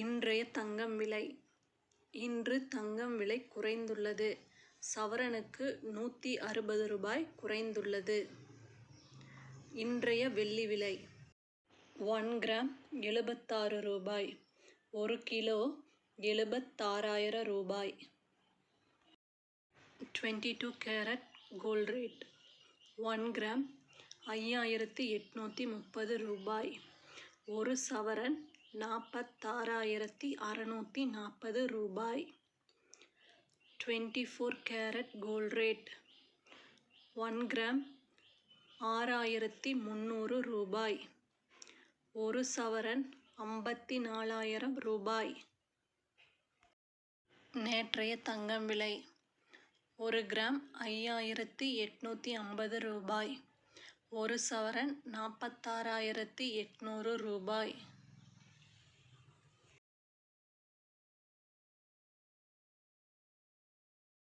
இன்றைய தங்கம் விலை இன்று தங்கம் விலை குறைந்துள்ளது சவரனுக்கு நூற்றி அறுபது ரூபாய் குறைந்துள்ளது. இன்றைய வெள்ளி விலை ஒன் கிராம் எழுபத்தாறு ரூபாய் ஒரு கிலோ எழுபத்தாறாயிரம் ரூபாய். Twenty two carat gold rate one gram ஐயாயிரத்தி எட்நூற்றி முப்பது ரூபாய் ஒரு சவரன் நாற்பத்தாறாயிரத்தி அறநூற்றி நாற்பது ரூபாய். Twenty four carat gold rate one gram ஆறாயிரத்தி முந்நூறு ரூபாய் ஒரு சவரன் ஐம்பத்தி நாலாயிரம் ரூபாய். நேற்றைய தங்கம் விலை ஒரு கிராம் ஐயாயிரத்தி எட்நூற்றி ஐம்பது ரூபாய் ஒரு சவரன் நாற்பத்தாறாயிரத்தி எட்நூறு ரூபாய்.